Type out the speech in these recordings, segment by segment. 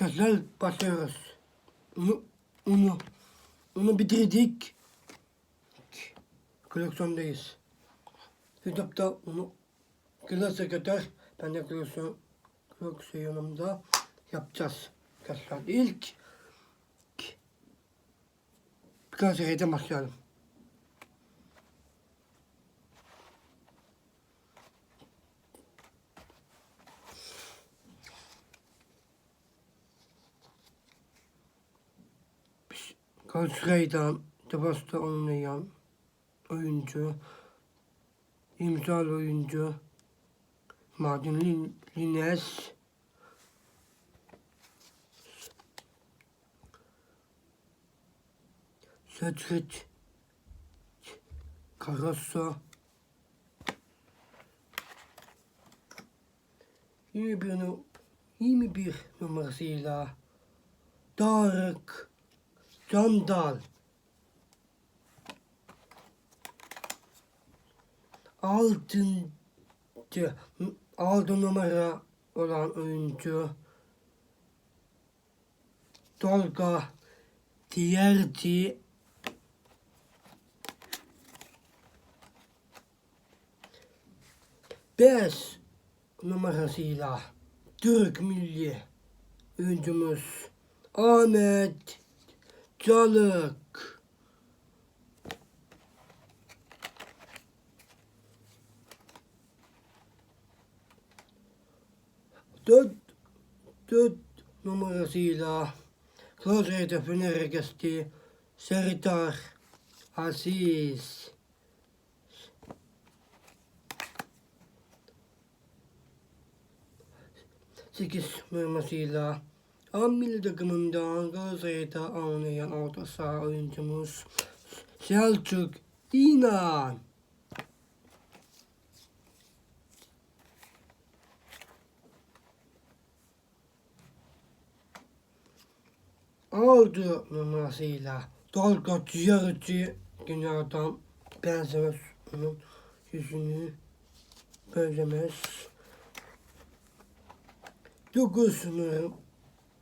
Tekrar başlıyoruz. Onu, onu, onu bitirdik. Koleksiyondayız. YouTube'da onu Kılarsa kadar ben de koleksiyon, koleksiyonumda yapacağız. Arkadaşlar ilk birkaç şeyden başlayalım. Galatasaray'dan Tabas'ta oynayan oyuncu, imzalı oyuncu Lin- Lines. Cedric Carrasco 21, nu- 21 numarasıyla Tarık Candal altıncı altı numara olan oyuncu. Tolga Tierci beş numarasıyla Türk milli oyuncumuz Ahmet Çalık. Dört, dört numarasıyla Galatasaray'da Fener'e geçti. Serdar Aziz. Sekiz numarasıyla Am milli takımından Galatasaray'da oynayan orta saha oyuncumuz Selçuk İnan. Aldı numarasıyla Tolga Ciğerci dünyadan benzemez onun yüzünü benzemez. Dokuz numara,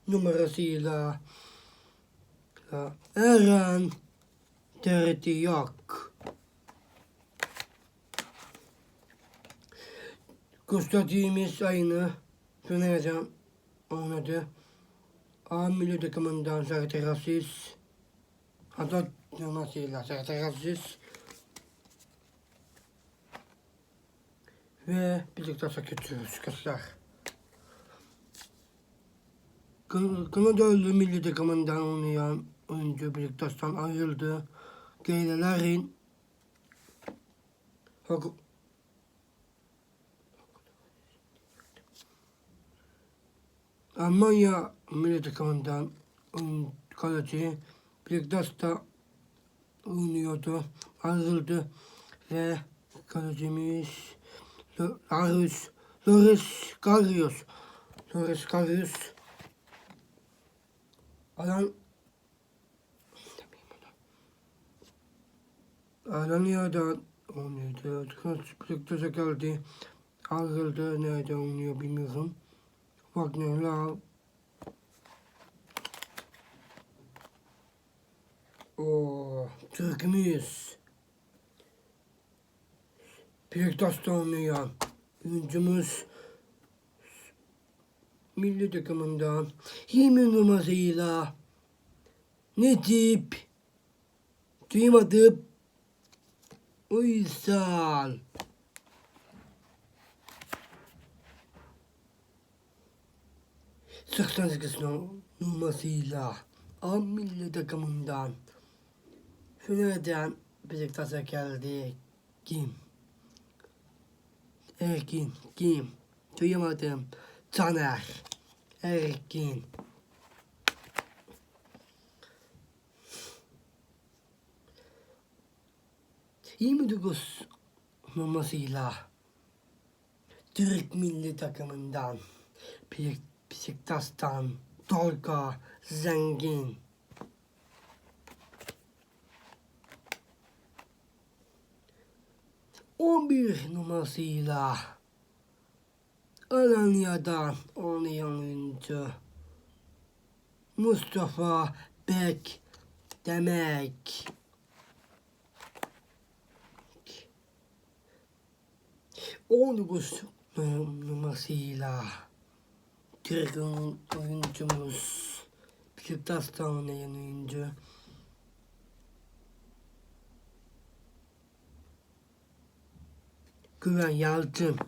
numarasıyla la Eren Tertiyak. Kustadimiz aynı Fener'den oynadı. A milli takımından Aziz. Hatta numarasıyla Aziz. Ve birlikte geçiyoruz kızlar. Kan- Kanadalı milli takımından oynayan oyuncu Beşiktaş'tan ayrıldı. Geylelerin Almanya milli takımından kaleci Beşiktaş'ta oynuyordu. Ayrıldı ve kalecimiz Loris Loris Karius Loris Karius Alan Alanya'dan oynuyordu. Beşiktaş'a geldi. Ayrıldı. Nerede oynuyor bilmiyorum. Wagner Love. Oo, Türk'ümüz. Beşiktaş'ta oynayan oyuncumuz milli takımından. 20 numarasıyla Necip. Duymadım. Uysal Seksen sekiz numarasıyla A milli takımından. Fener'den Beşiktaş'a geldi. Kim? Erkin. Kim? Duyamadım. Caner. Erkin. Dokuz numarasıyla Türk milli takımından. Be- Beşiktaş'tan. Tolga Zengin. On bir numarasıyla Alanya'dan oynayan oyuncu Mustafa Bek demek. On dokuz numarasıyla Türk oyuncumuz Beşiktaş'tan oynayan oyuncu. Güven Yalçın.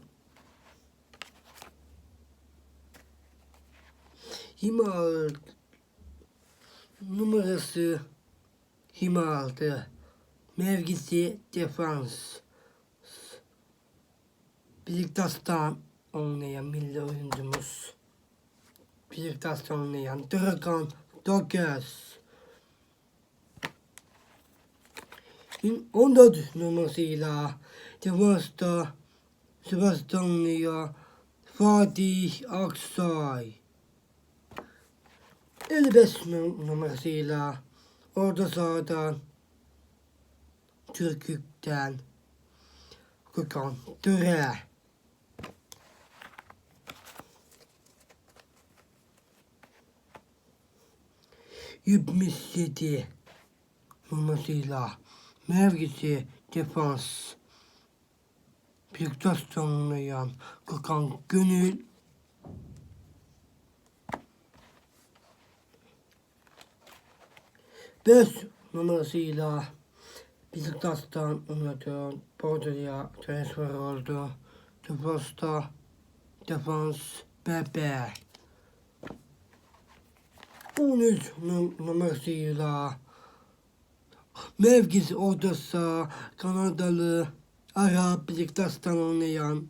Himal numarası Himal'dı. Mevkisi defans. Beşiktaş'tan oynayan milli oyuncumuz. Beşiktaş'tan oynayan Dragan Dokes. 14 numarasıyla Defansta Sebastian oynayan Fatih Aksay. 55 num- numarasıyla orta sahadan Türkük'ten Gökhan Töre. Yetmiş yedi numarasıyla mevkisi defans. Beşiktaş'tan oynayan Gökhan Gönül Beş numarasıyla Beşiktaş'tan oynadı. Bordo'ya transfer oldu. Defansta defans Bebe. 13 num- numarasıyla mevkisi orta saha Kanadalı Arap Beşiktaş'tan oynayan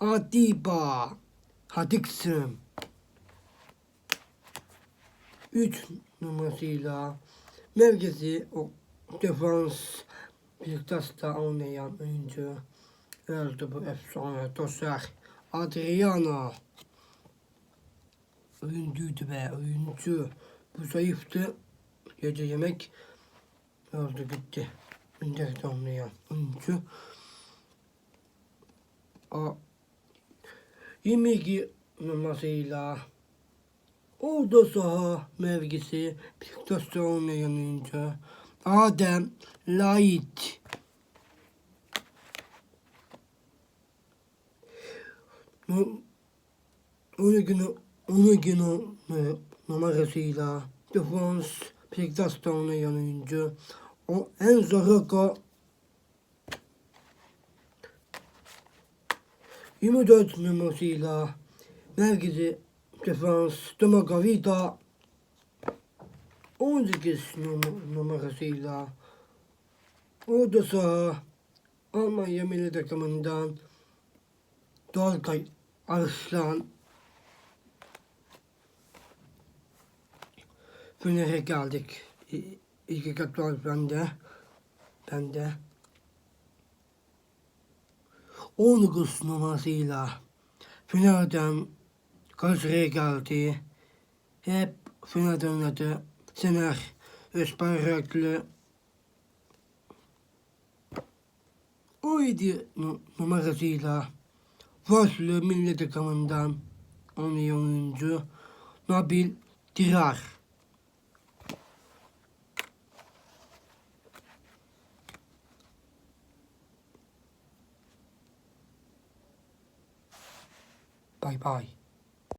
Atiba Hadiksim 3 numarasıyla mevkisi o defans Beşiktaş'ta oynayan oyuncu öldü bu efsane Tosar Adriano oyuncuydu be oyuncu. Bu zayıftı. Gece yemek öldü gitti Inter'de oynayan oyuncu. O 22 numarasıyla Orada saha mevkisi Beşiktaş'ta oynayan oyuncu Adem. Nu- Onu günü onu günü numarasıyla defans oynayan oyuncu o Enzo Rocco 24 numarasıyla mevkisi defans Domagavita 18 num- numarasıyla orada saha Almanya milli takımından Dolkay Arslan Fener'e geldik. İki kat var bende. Bende. 19 numarasıyla Fener'den Galatasaray'a geldi. Hep Fener'den oynadı. Sener Özbayraklı 17 nu- numarasıyla Vaslı milli takımından oynayan oyuncu Nabil Dirar. Bye bye.